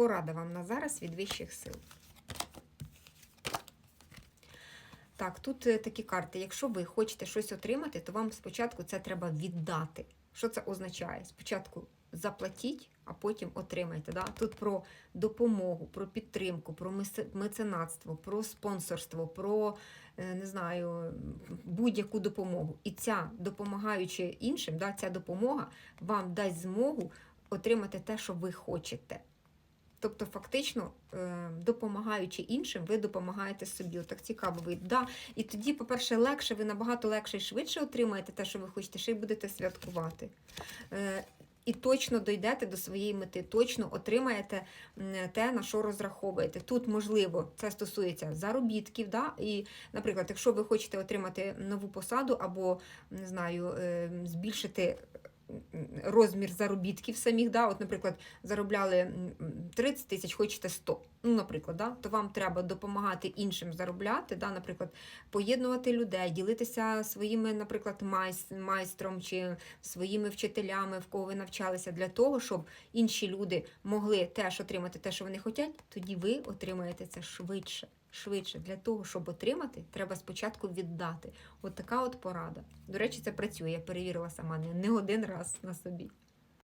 Порада вам на зараз від вищих сил. Так, тут е, такі карти. Якщо ви хочете щось отримати, то вам спочатку це треба віддати. Що це означає? Спочатку заплатіть, а потім отримайте. Да? Тут про допомогу, про підтримку, про меценатство, про спонсорство, про е, не знаю, будь-яку допомогу. І ця допомагаючи іншим, да, ця допомога вам дасть змогу отримати те, що ви хочете. Тобто, фактично, е, допомагаючи іншим, ви допомагаєте собі. Отак цікаво вийде. Да. І тоді, по-перше, легше, ви набагато легше і швидше отримаєте те, що ви хочете, ще й будете святкувати. Е, І точно дійдете до своєї мети, точно отримаєте те, на що розраховуєте. Тут, можливо, це стосується заробітків. Да? І, наприклад, якщо ви хочете отримати нову посаду або не знаю, е, збільшити розмір заробітків самих, да? от, наприклад, заробляли 30 тисяч, хочете 100, ну, наприклад, да? то вам треба допомагати іншим заробляти, да? наприклад, поєднувати людей, ділитися своїми, наприклад, майс- майстром чи своїми вчителями, в кого ви навчалися, для того, щоб інші люди могли теж отримати те, що вони хочуть, тоді ви отримаєте це швидше. Швидше для того, щоб отримати, треба спочатку віддати. От така от порада. До речі, це працює. Я перевірила сама не один раз на собі.